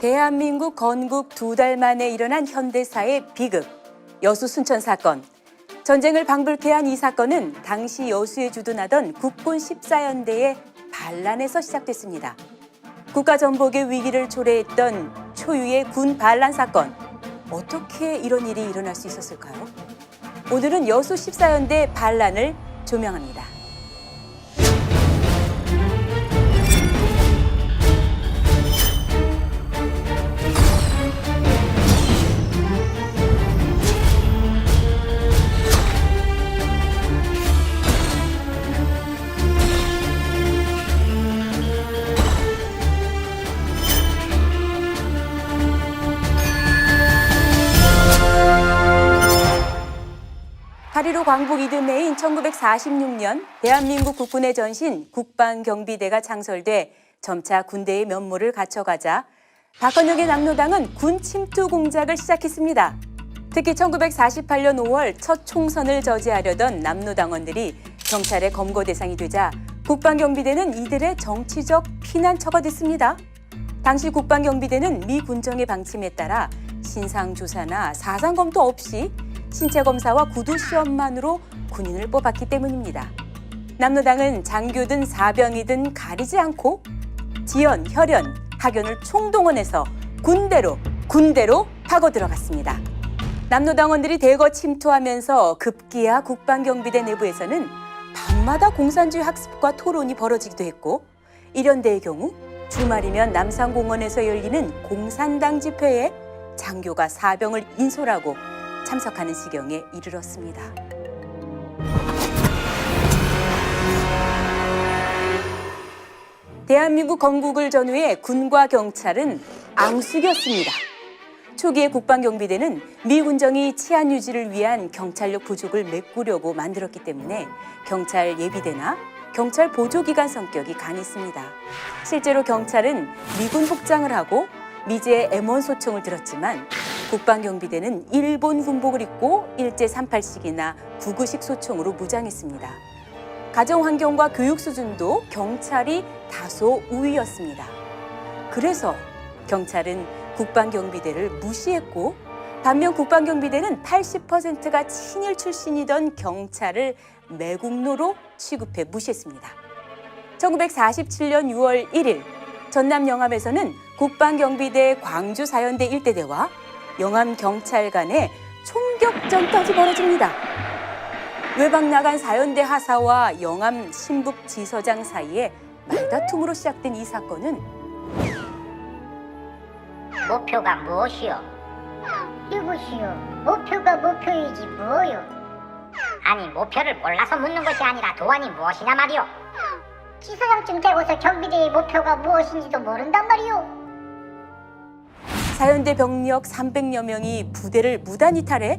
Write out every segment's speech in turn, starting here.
대한민국 건국 두 달 만에 일어난 현대사의 비극 여수 순천 사건. 전쟁을 방불케 한 이 사건은 당시 여수에 주둔하던 국군 14연대의 반란에서 시작됐습니다. 국가 전복의 위기를 초래했던 초유의 군 반란 사건. 어떻게 이런 일이 일어날 수 있었을까요? 오늘은 여수 14연대 반란을 조명합니다. 광복 이듬 해인 1946년 대한민국 국군의 전신 국방경비대가 창설돼 점차 군대의 면모를 갖춰가자 박헌혁의 남로당은 군 침투 공작을 시작했습니다. 특히 1948년 5월 첫 총선을 저지하려던 남로당원들이 경찰의 검거 대상이 되자 국방경비대는 이들의 정치적 피난처가 됐습니다. 당시 국방경비대는 미 군정의 방침에 따라 신상 조사나 사상 검토 없이 신체 검사와 구두 시험만으로 군인을 뽑았기 때문입니다. 남로당은 장교든 사병이든 가리지 않고 지연, 혈연, 학연을 총동원해서 군대로 군대로 파고 들어갔습니다. 남로당원들이 대거 침투하면서 급기야 국방경비대 내부에서는 밤마다 공산주의 학습과 토론이 벌어지기도 했고 일연대의 경우 주말이면 남산공원에서 열리는 공산당 집회에 장교가 사병을 인솔하고 참석하는 지경에 이르렀습니다. 대한민국 건국을 전후해 군과 경찰은 앙숙이었습니다. 초기에 국방경비대는 미 군정이 치안 유지를 위한 경찰력 부족을 메꾸려고 만들었기 때문에 경찰 예비대나 경찰 보조기관 성격이 강했습니다. 실제로 경찰은 미군 복장을 하고 미제 M1 소총을 들었지만 국방경비대는 일본 군복을 입고 일제 38식이나 99식 소총으로 무장했습니다. 가정 환경과 교육 수준도 경찰이 다소 우위였습니다. 그래서 경찰은 국방경비대를 무시했고 반면 국방경비대는 80%가 친일 출신이던 경찰을 매국노로 취급해 무시했습니다. 1947년 6월 1일 전남 영암에서는 국방경비대 광주 사연대 일대대와 영암 경찰 간의 총격전까지 벌어집니다. 외박 나간 사연대 하사와 영암 신북 지서장 사이에 말다툼으로 시작된 이 사건은 목표가 무엇이요? 이것이요. 목표가 목표이지 뭐요? 아니 목표를 몰라서 묻는 것이 아니라 도안이 무엇이냐 말이오? 지사장쯤 되고서 경비대의 목표가 무엇인지도 모른단 말이오. 사연대 병력 300여 명이 부대를 무단 이탈해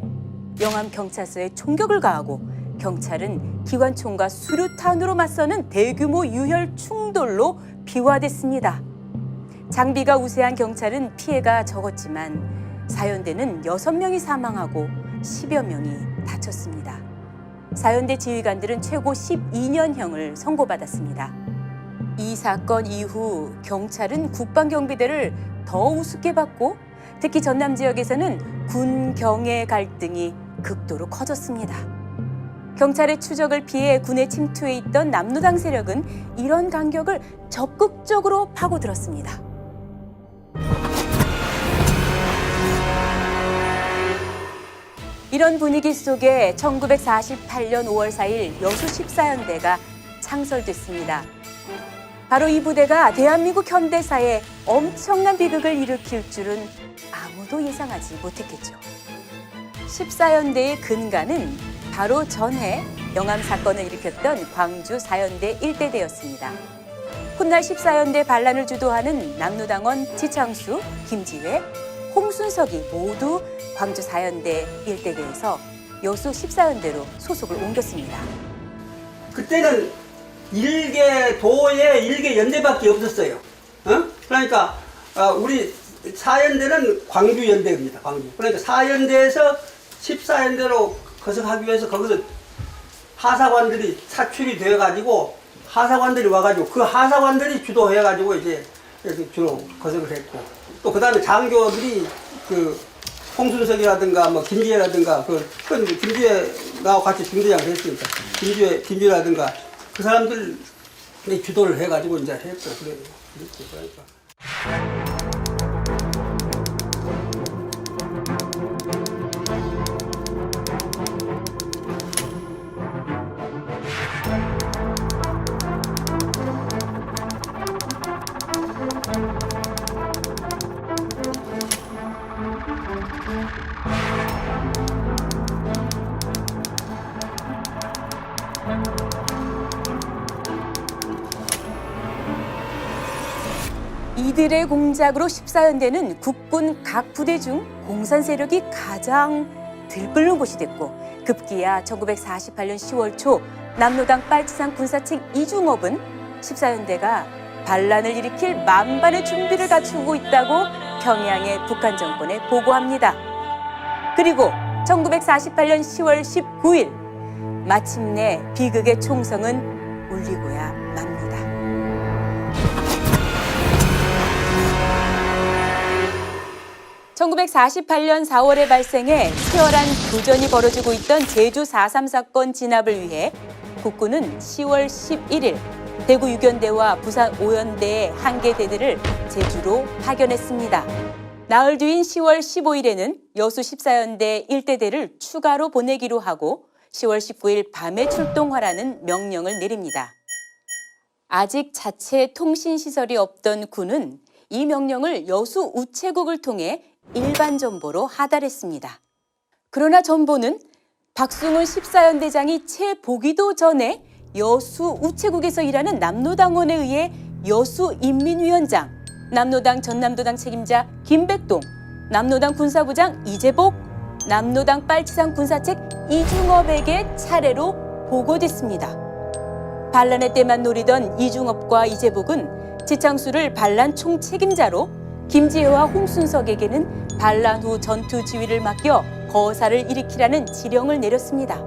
영암 경찰서에 총격을 가하고 경찰은 기관총과 수류탄으로 맞서는 대규모 유혈 충돌로 비화됐습니다. 장비가 우세한 경찰은 피해가 적었지만 사연대는 6명이 사망하고 10여 명이 다쳤습니다. 사연대 지휘관들은 최고 12년형을 선고받았습니다. 이 사건 이후 경찰은 국방경비대를 더 우습게 봤고 특히 전남 지역에서는 군 경의 갈등이 극도로 커졌습니다. 경찰의 추적을 피해 군에 침투해 있던 남로당 세력은 이런 간격을 적극적으로 파고들었습니다. 이런 분위기 속에 1948년 5월 4일 여수 14연대가 창설됐습니다. 바로 이 부대가 대한민국 현대사에 엄청난 비극을 일으킬 줄은 아무도 예상하지 못했겠죠. 14연대의 근간은 바로 전해 영암 사건을 일으켰던 광주 사연대 일대대였습니다. 훗날 14연대 반란을 주도하는 남로당원 지창수, 김지회, 홍순석이 모두 광주 사연대 일대대에서 여수 14연대로 소속을 옮겼습니다. 그때는 일개 도에 일개 연대밖에 없었어요. 어? 그러니까 어, 우리 사연대는 광주 연대입니다. 광주. 그러니까 사연대에서 14연대로 거듭하기 위해서 거기서 하사관들이 사출이 되어 가지고 하사관들이 와 가지고 그 하사관들이 주도해 가지고 이제 이렇게 주로 거색을 했고 또 그 다음에 장교들이 그 홍순석이라든가 뭐 김지혜라든가 그 김지혜 나와 같이 중대장 했으니까 김지혜 김지혜라든가 그 사람들 이 주도를 해가지고 이제 했고 그래 그랬지 그러니까. 이들의 공작으로 14연대는 국군 각 부대 중 공산 세력이 가장 들끓는 곳이 됐고 급기야 1948년 10월 초 남로당 빨치산 군사책 이중업은 14연대가 반란을 일으킬 만반의 준비를 갖추고 있다고 평양의 북한 정권에 보고합니다. 그리고 1948년 10월 19일 마침내 비극의 총성은 울리고야 맙니다. 1948년 4월에 발생해 치열한 교전이 벌어지고 있던 제주 4.3 사건 진압을 위해 국군은 10월 11일 대구 6연대와 부산 5연대의 한개 대대를 제주로 파견했습니다. 나흘 뒤인 10월 15일에는 여수 14연대 1대대를 추가로 보내기로 하고 10월 19일 밤에 출동하라는 명령을 내립니다. 아직 자체 통신 시설이 없던 군은 이 명령을 여수 우체국을 통해 일반 전보로 하달했습니다. 그러나 전보는 박승훈 14연대장이 채 보기도 전에 여수 우체국에서 일하는 남로당원에 의해 여수 인민위원장, 남로당 전남도당 책임자 김백동, 남로당 군사부장 이재복, 남로당 빨치산 군사책 이중업에게 차례로 보고됐습니다. 반란의 때만 노리던 이중업과 이재복은 지창수를 반란 총책임자로 김지혜와 홍순석에게는 반란 후 전투 지휘를 맡겨 거사를 일으키라는 지령을 내렸습니다.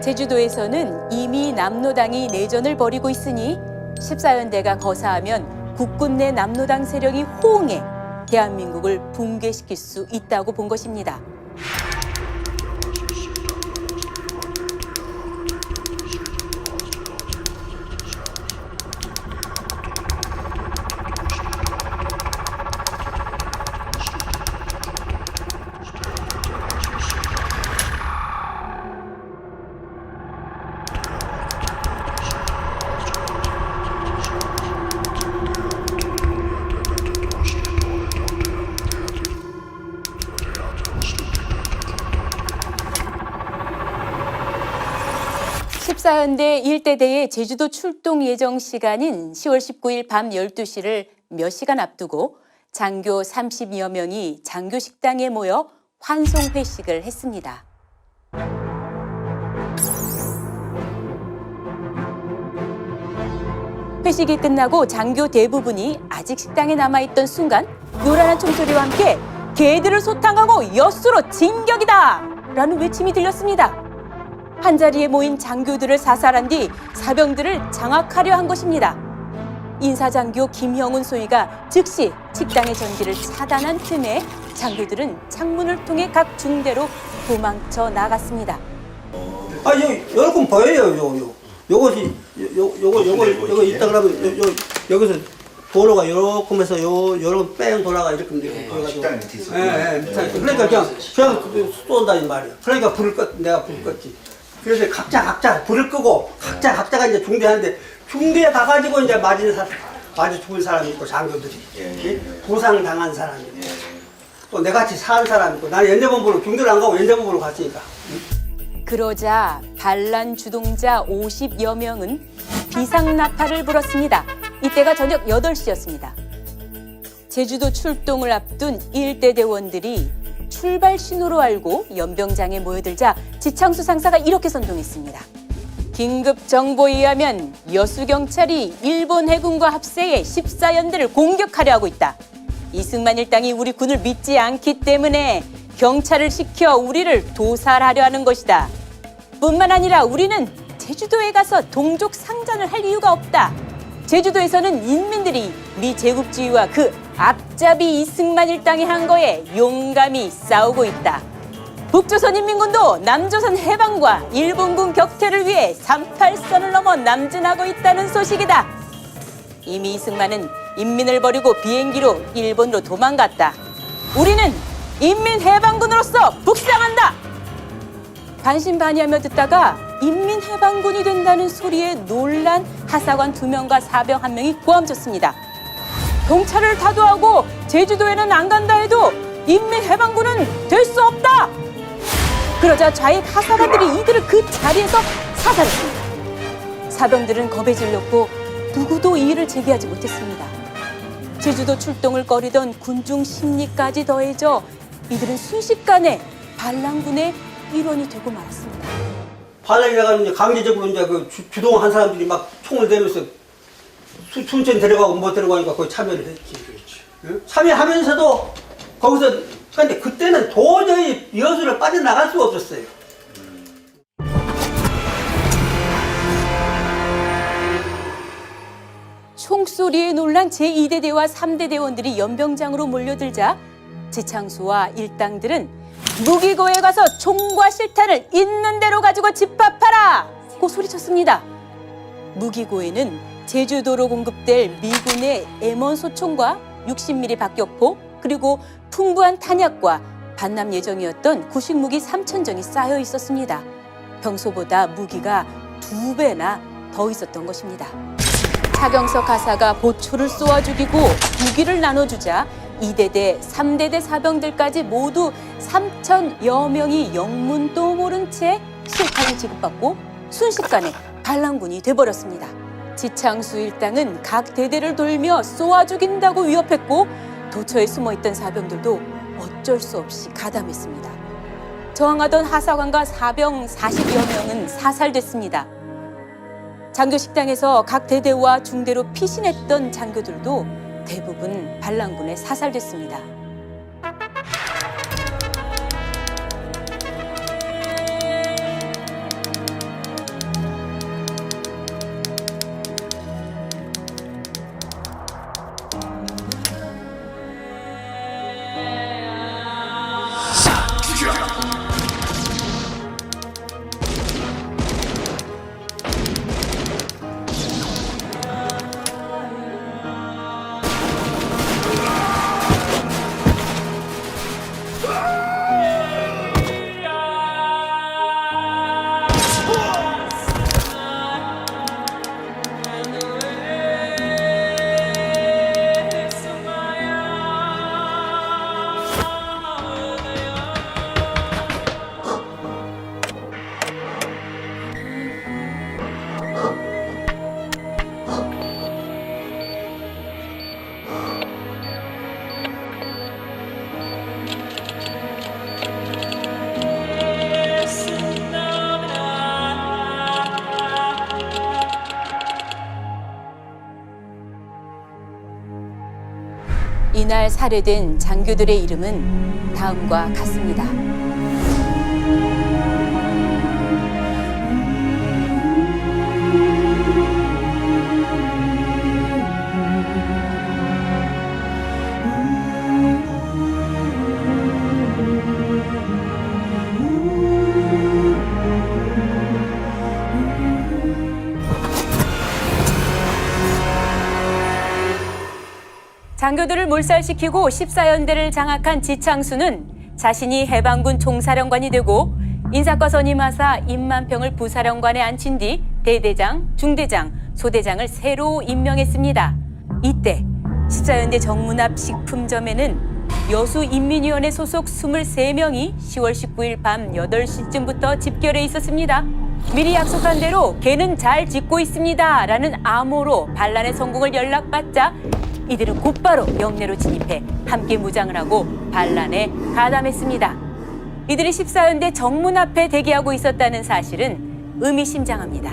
제주도에서는 이미 남로당이 내전을 벌이고 있으니 14연대가 거사하면 국군 내 남로당 세력이 호응해 대한민국을 붕괴시킬 수 있다고 본 것입니다. 십사연대 일대대의 제주도 출동 예정 시간인 10월 19일 밤 12시를 몇 시간 앞두고 장교 30여 명이 장교 식당에 모여 환송 회식을 했습니다. 회식이 끝나고 장교 대부분이 아직 식당에 남아있던 순간 요란한 총소리와 함께 개들을 소탕하고 여수로 진격이다! 라는 외침이 들렸습니다. 한자리에 모인 장교들을 사살한 뒤 사병들을 장악하려 한 것입니다. 인사장교 김형훈 소위가 즉시 식당의 전기를 차단한 틈에 장교들은 창문을 통해 각 중대로 도망쳐 나갔습니다. 아, 요, 요렇게 보여요, 요, 요. 요것이, 요, 요, 요거, 요거, 요거 있다 그러면, 요, 요, 여기서 도로가 요렇게 하면서 요, 요렇게 뺑 돌아가 이렇게 되고. 그래가지고. 식당 밑에 있었구나. 예, 예, 밑에. 그러니까 그냥, 그냥 쏜다, 이 말이야. 그러니까 불을 껐, 내가 불을 껐지. 그래서 각자, 각자 불을 끄고, 각자, 각자가 이제 중대하는데, 중대에 가가지고 이제 맞은 사람, 맞아 죽은 사람이 있고, 장교들이. 예, 예? 예. 부상 당한 사람이 있고. 예. 또 내같이 산 사람이 있고, 나는 연대본부로, 중대를 안 가고 연대본부로 갔으니까. 그러자 반란 주동자 50여 명은 비상나팔을 불었습니다. 이때가 저녁 8시였습니다. 제주도 출동을 앞둔 일대 대원들이 출발 신호로 알고 연병장에 모여들자 지창수 상사가 이렇게 선동했습니다. 긴급 정보에 의하면 여수 경찰이 일본 해군과 합세해 14연대를 공격하려 하고 있다. 이승만 일당이 우리 군을 믿지 않기 때문에 경찰을 시켜 우리를 도살하려 하는 것이다. 뿐만 아니라 우리는 제주도에 가서 동족 상전을 할 이유가 없다. 제주도에서는 인민들이 미 제국주의와 그 앞잡이 이승만 일당이 한 거에 용감히 싸우고 있다. 북조선 인민군도 남조선 해방과 일본군 격퇴를 위해 38선을 넘어 남진하고 있다는 소식이다. 이미 이승만은 인민을 버리고 비행기로 일본으로 도망갔다. 우리는 인민해방군으로서 북상한다. 반신반의하며 듣다가 인민해방군이 된다는 소리에 놀란 하사관 두 명과 사병 한 명이 고함쳤습니다. 경찰을 타도하고 제주도에는 안 간다 해도 인민해방군은 될 수 없다. 그러자 좌익 하사관들이 이들을 그 자리에서 사살했습니다. 사병들은 겁에 질렸고 누구도 이의를 제기하지 못했습니다. 제주도 출동을 꺼리던 군중 심리까지 더해져 이들은 순식간에 반란군의 일원이 되고 말았습니다. 반란이라가는 이제 강제적으로 이제 그 주, 주동한 사람들이 막 총을 대면서 수, 순천 데려가고 못 데려가니까 거기 참여를 했지. 응? 참여하면서도 거기서 근데 그때는 도저히 여수를 빠져나갈 수가 없었어요. 총소리에 놀란 제2대 대와 3대 대원들이 연병장으로 몰려들자 지창수와 일당들은 무기고에 가서 총과 실탄을 있는 대로 가지고 집합하라! 고 소리쳤습니다. 무기고에는 제주도로 공급될 미군의 M1 소총과 60mm 박격포 그리고 풍부한 탄약과 반납 예정이었던 구식 무기 3천 정이 쌓여 있었습니다. 평소보다 무기가 두 배나 더 있었던 것입니다. 차경석 하사가 보초를 쏘아 죽이고 무기를 나눠주자 2대대, 3대대 사병들까지 모두 3천여 명이 영문도 모른 채 실탄을 지급받고 순식간에 반란군이 돼버렸습니다. 지창수 일당은 각 대대를 돌며 쏘아 죽인다고 위협했고 도처에 숨어 있던 사병들도 어쩔 수 없이 가담했습니다. 저항하던 하사관과 사병 40여 명은 사살됐습니다. 장교 식당에서 각 대대와 중대로 피신했던 장교들도 대부분 반란군에 사살됐습니다. 날 살해된 장교들의 이름은 다음과 같습니다. 장교들을 몰살시키고 14연대를 장악한 지창수는 자신이 해방군 총사령관이 되고 인사과 선임하사 임만평을 부사령관에 앉힌 뒤 대대장, 중대장, 소대장을 새로 임명했습니다. 이때 14연대 정문 앞 식품점에는 여수인민위원회 소속 23명이 10월 19일 밤 8시쯤부터 집결해 있었습니다. 미리 약속한 대로 개는 잘 짓고 있습니다. 라는 암호로 반란의 성공을 연락받자 이들은 곧바로 영내로 진입해 함께 무장을 하고 반란에 가담했습니다. 이들이 14연대 정문 앞에 대기하고 있었다는 사실은 의미심장합니다.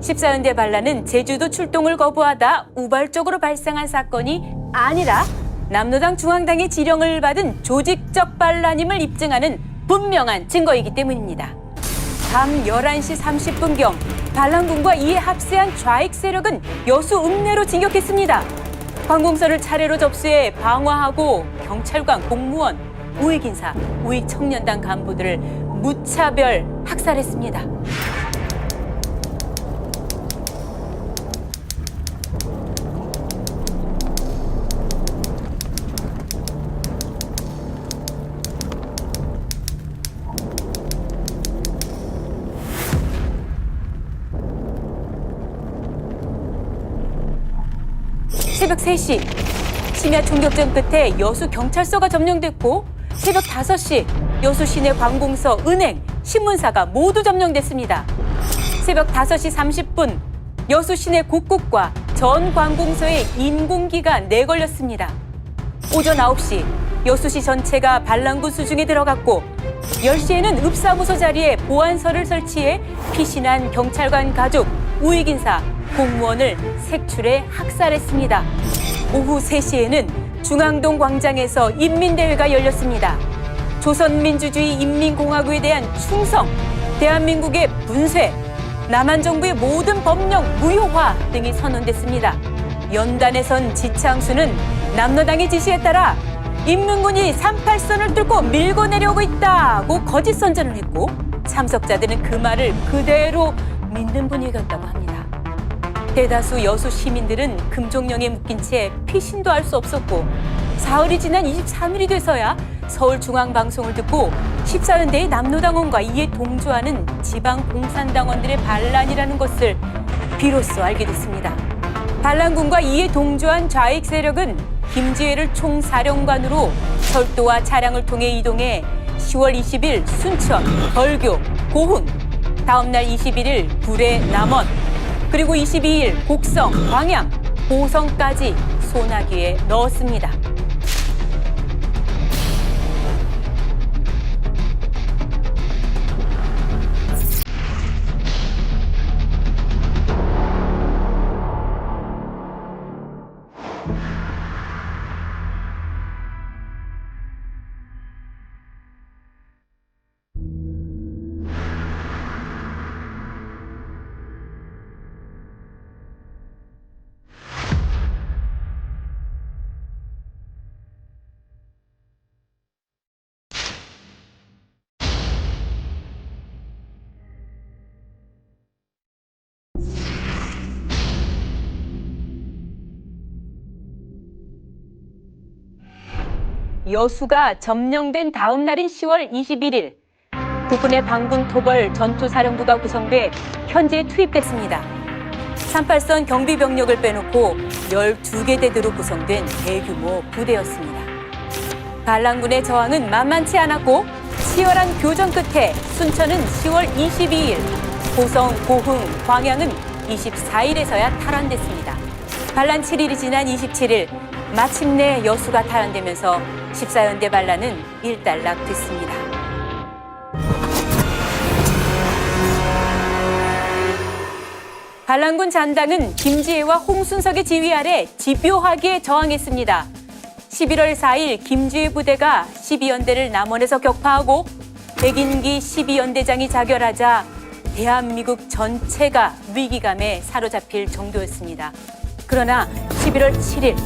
14연대 반란은 제주도 출동을 거부하다 우발적으로 발생한 사건이 아니라 남로당 중앙당의 지령을 받은 조직적 반란임을 입증하는 분명한 증거이기 때문입니다. 밤 11시 30분경 반란군과 이에 합세한 좌익 세력은 여수 읍내로 진격했습니다. 관공서를 차례로 접수해 방화하고 경찰관, 공무원, 우익인사, 우익 청년단 간부들을 무차별 학살했습니다. 새벽 3시 심야 총격전 끝에 여수 경찰서가 점령됐고 새벽 5시 여수 시내 관공서, 은행, 신문사가 모두 점령됐습니다. 새벽 5시 30분 여수 시내 곳곳과 전 관공서에 인공기가 내걸렸습니다. 오전 9시 여수시 전체가 반란군 수중에 들어갔고 10시에는 읍사무소 자리에 보안서를 설치해 피신한 경찰관 가족, 우익인사, 공무원을 색출해 학살했습니다. 오후 3시에는 중앙동 광장에서 인민대회가 열렸습니다. 조선민주주의 인민공화국에 대한 충성, 대한민국의 분쇄, 남한 정부의 모든 법령 무효화 등이 선언됐습니다. 연단에선 지창수는 남로당의 지시에 따라 인민군이 38선을 뚫고 밀고 내려오고 있다고 거짓 선전을 했고 참석자들은 그 말을 그대로 믿는 분위기였다고 합니다. 대다수 여수 시민들은 금종령에 묶인 채 피신도 할 수 없었고 사흘이 지난 23일이 돼서야 서울중앙방송을 듣고 14연대의 남로당원과 이에 동조하는 지방공산당원들의 반란이라는 것을 비로소 알게 됐습니다. 반란군과 이에 동조한 좌익 세력은 김지혜를 총사령관으로 철도와 차량을 통해 이동해 10월 20일 순천, 벌교, 고흥, 다음날 21일 구례, 남원, 그리고 22일 곡성, 광양, 보성까지 소나기에 넣었습니다. 여수가 점령된 다음 날인 10월 21일 부분의 방군 토벌 전투사령부가 구성돼 현재에 투입됐습니다. 38선 경비병력을 빼놓고 12개 대대로 구성된 대규모 부대였습니다. 반란군의 저항은 만만치 않았고 치열한 교전 끝에 순천은 10월 22일, 고성, 고흥, 광양은 24일에서야 탈환됐습니다. 반란 7일이 지난 27일 마침내 여수가 탈환되면서 14연대 반란은 일단락 됐습니다. 반란군 잔당은 김지혜와 홍순석의 지휘 아래 집요하게 저항했습니다. 11월 4일 김지혜 부대가 12연대를 남원에서 격파하고 백인기 12연대장이 자결하자 대한민국 전체가 위기감에 사로잡힐 정도였습니다. 그러나 11월 7일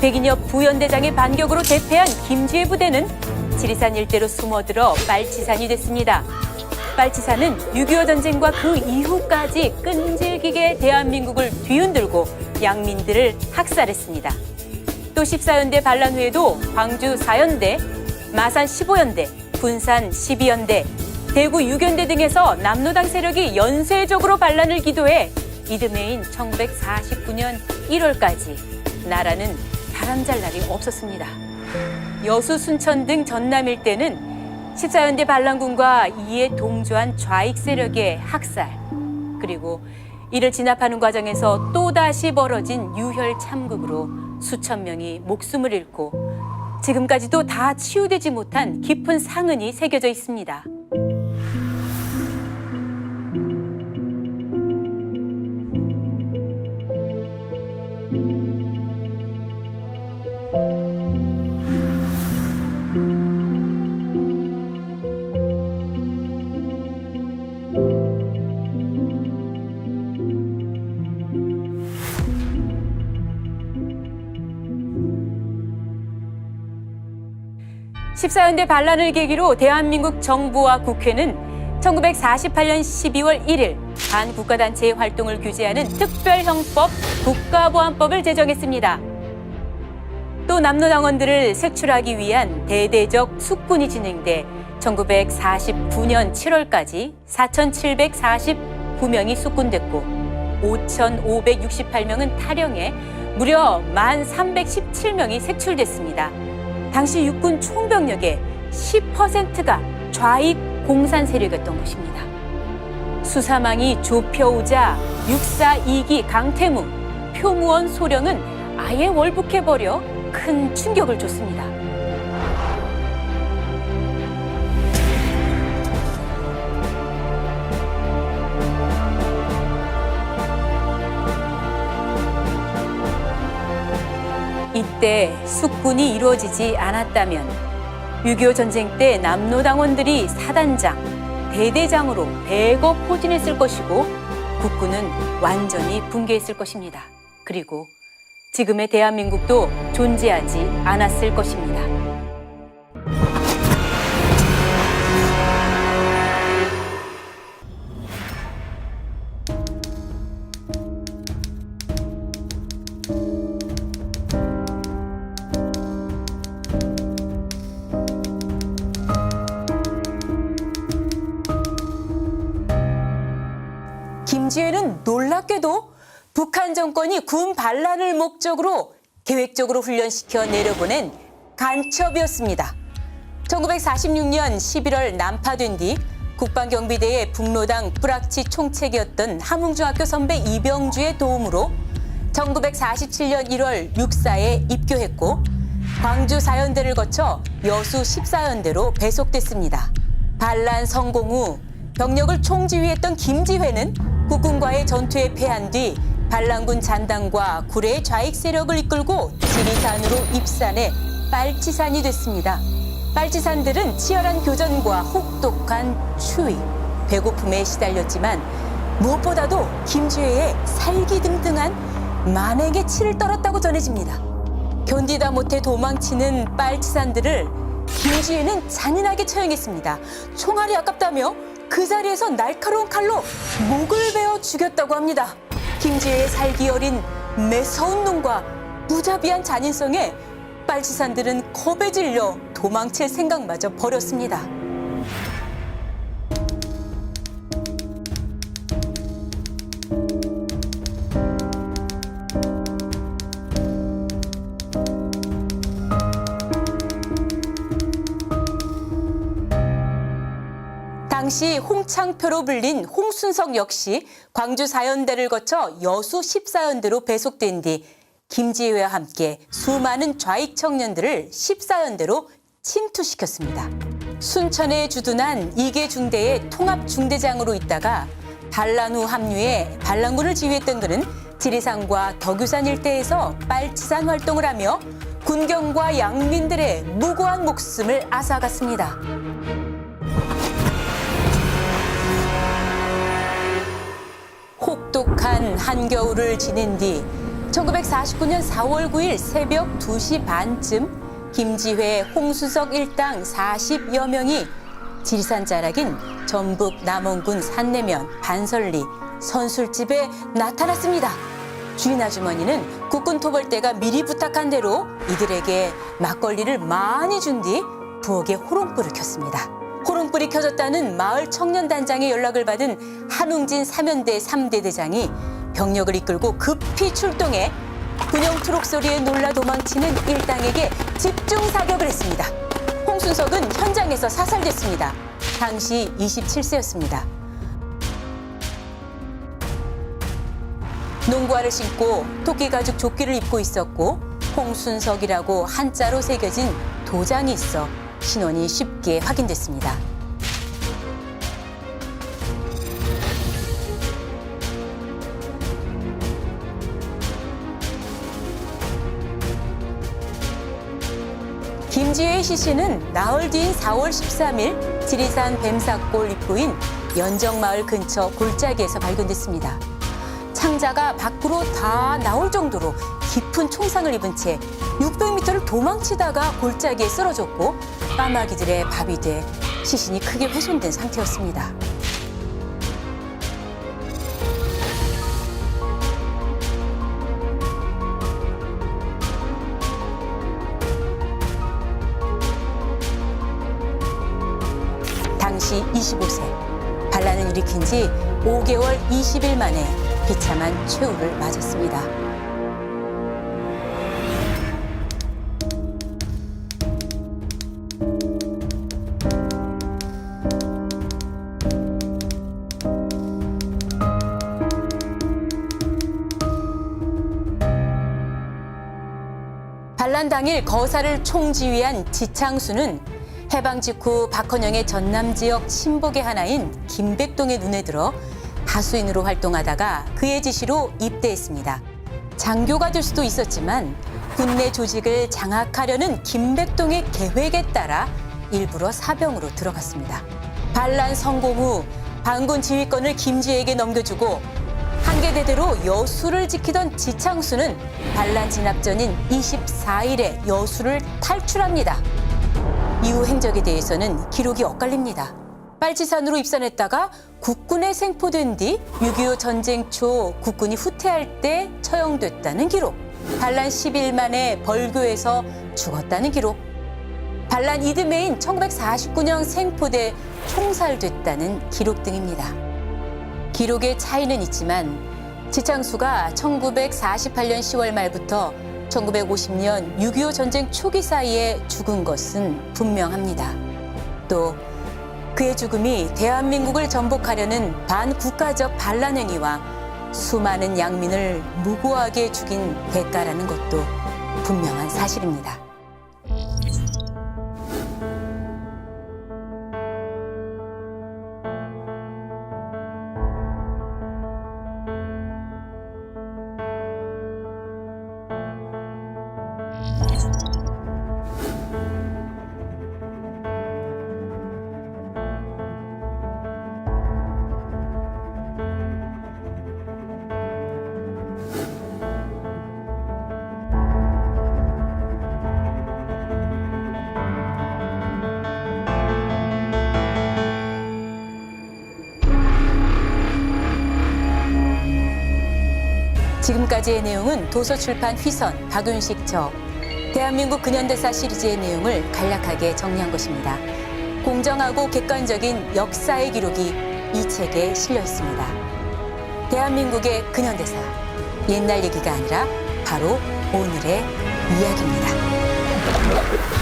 백인엽 부연대장의 반격으로 대패한 김지혜 부대는 지리산 일대로 숨어들어 빨치산이 됐습니다. 빨치산은 6.25 전쟁과 그 이후까지 끈질기게 대한민국을 뒤흔들고 양민들을 학살했습니다. 또 14연대 반란 후에도 광주 4연대, 마산 15연대, 군산 12연대, 대구 6연대 등에서 남로당 세력이 연쇄적으로 반란을 기도해 이듬해인 1949년 1월까지 나라는 바람잘 날이 없었습니다. 여수, 순천 등 전남 일대는 14연대 반란군과 이에 동조한 좌익 세력의 학살, 그리고 이를 진압하는 과정에서 또다시 벌어진 유혈 참극으로 수천 명이 목숨을 잃고 지금까지도 다 치유되지 못한 깊은 상흔이 새겨져 있습니다. 14연대 반란을 계기로 대한민국 정부와 국회는 1948년 12월 1일 반국가단체의 활동을 규제하는 특별형법 국가보안법을 제정했습니다. 또 남로당원들을 색출하기 위한 대대적 숙군이 진행돼 1949년 7월까지 4,749명이 숙군됐고 5,568명은 탈영해 무려 1,317명이 색출됐습니다. 당시 육군 총병력의 10%가 좌익 공산 세력이었던 것입니다. 수사망이 좁혀오자 육사 2기 강태무, 표무원 소령은 아예 월북해버려 큰 충격을 줬습니다. 이때 숙군이 이루어지지 않았다면 6.25 전쟁 때 남로당원들이 사단장, 대대장으로 대거 포진했을 것이고 국군은 완전히 붕괴했을 것입니다. 그리고 지금의 대한민국도 존재하지 않았을 것입니다. 군 반란을 목적으로 계획적으로 훈련시켜 내려보낸 간첩이었습니다. 1946년 11월 난파된 뒤 국방경비대의 북로당 불악치 총책이었던 함흥중학교 선배 이병주의 도움으로 1947년 1월 육사에 입교했고 광주 사연대를 거쳐 여수 14연대로 배속됐습니다. 반란 성공 후 병력을 총지휘했던 김지회는 국군과의 전투에 패한 뒤 반란군 잔당과 구례의 좌익 세력을 이끌고 지리산으로 입산해 빨치산이 됐습니다. 빨치산들은 치열한 교전과 혹독한 추위, 배고픔에 시달렸지만 무엇보다도 김지회의 살기 등등한 만행의 치를 떨었다고 전해집니다. 견디다 못해 도망치는 빨치산들을 김지혜는 잔인하게 처형했습니다. 총알이 아깝다며 그 자리에서 날카로운 칼로 목을 베어 죽였다고 합니다. 김지혜의 살기 어린 매서운 눈과 무자비한 잔인성에 빨치산들은 겁에 질려 도망칠 생각마저 버렸습니다. 당시 홍창표로 불린 홍순석 역시 광주 4연대를 거쳐 여수 14연대로 배속된 뒤 김지혜와 함께 수많은 좌익 청년들을 14연대로 침투시켰습니다. 순천에 주둔한 이계 중대의 통합 중대장으로 있다가 반란 후 합류해 반란군을 지휘했던 그는 지리산과 덕유산 일대에서 빨치산 활동을 하며 군경과 양민들의 무고한 목숨을 앗아갔습니다. 혹독한 한겨울을 지낸 뒤 1949년 4월 9일 새벽 2시 반쯤 김지회 홍수석 일당 40여 명이 지리산 자락인 전북 남원군 산내면 반설리 선술집에 나타났습니다. 주인 아주머니는 국군 토벌대가 미리 부탁한 대로 이들에게 막걸리를 많이 준 뒤 부엌에 호롱불을 켰습니다. 호롱불이 켜졌다는 마을 청년단장의 연락을 받은 한웅진 사면대 3대 대장이 병력을 이끌고 급히 출동해 군용 트럭 소리에 놀라 도망치는 일당에게 집중 사격을 했습니다. 홍순석은 현장에서 사살됐습니다. 당시 27세였습니다. 농구화를 신고 토끼 가죽 조끼를 입고 있었고 홍순석이라고 한자로 새겨진 도장이 있어 신원이 쉽게 확인됐습니다. 김지혜의 시신은 나흘 뒤인 4월 13일 지리산 뱀사골 입구인 연정마을 근처 골짜기에서 발견됐습니다. 창자가 밖으로 다 나올 정도로 깊은 총상을 입은 채 600m를 도망치다가 골짜기에 쓰러졌고 까마귀들의 밥이 돼 시신이 크게 훼손된 상태였습니다. 당시 25세. 반란을 일으킨 지 5개월 20일 만에 비참한 최후를 맞았습니다. 당일 거사를 총지휘한 지창수는 해방 직후 박헌영의 전남 지역 친북의 하나인 김백동의 눈에 들어 하수인으로 활동하다가 그의 지시로 입대했습니다. 장교가 될 수도 있었지만 군내 조직을 장악하려는 김백동의 계획에 따라 일부러 사병으로 들어갔습니다. 반란 성공 후 반군 지휘권을 김지혜에게 넘겨주고 한계대대로 여수를 지키던 지창수는 반란 진압 전인 24일에 여수를 탈출합니다. 이후 행적에 대해서는 기록이 엇갈립니다. 빨치산으로 입산했다가 국군에 생포된 뒤 6.25 전쟁 초 국군이 후퇴할 때 처형됐다는 기록. 반란 10일 만에 벌교에서 죽었다는 기록. 반란 이듬해인 1949년 생포돼 총살됐다는 기록 등입니다. 기록의 차이는 있지만 지창수가 1948년 10월 말부터 1950년 6.25 전쟁 초기 사이에 죽은 것은 분명합니다. 또 그의 죽음이 대한민국을 전복하려는 반국가적 반란 행위와 수많은 양민을 무고하게 죽인 대가라는 것도 분명한 사실입니다. 지금까지의 내용은 도서출판 휘선, 박윤식 저, 대한민국 근현대사 시리즈의 내용을 간략하게 정리한 것입니다. 공정하고 객관적인 역사의 기록이 이 책에 실려 있습니다. 대한민국의 근현대사, 옛날 얘기가 아니라 바로 오늘의 이야기입니다.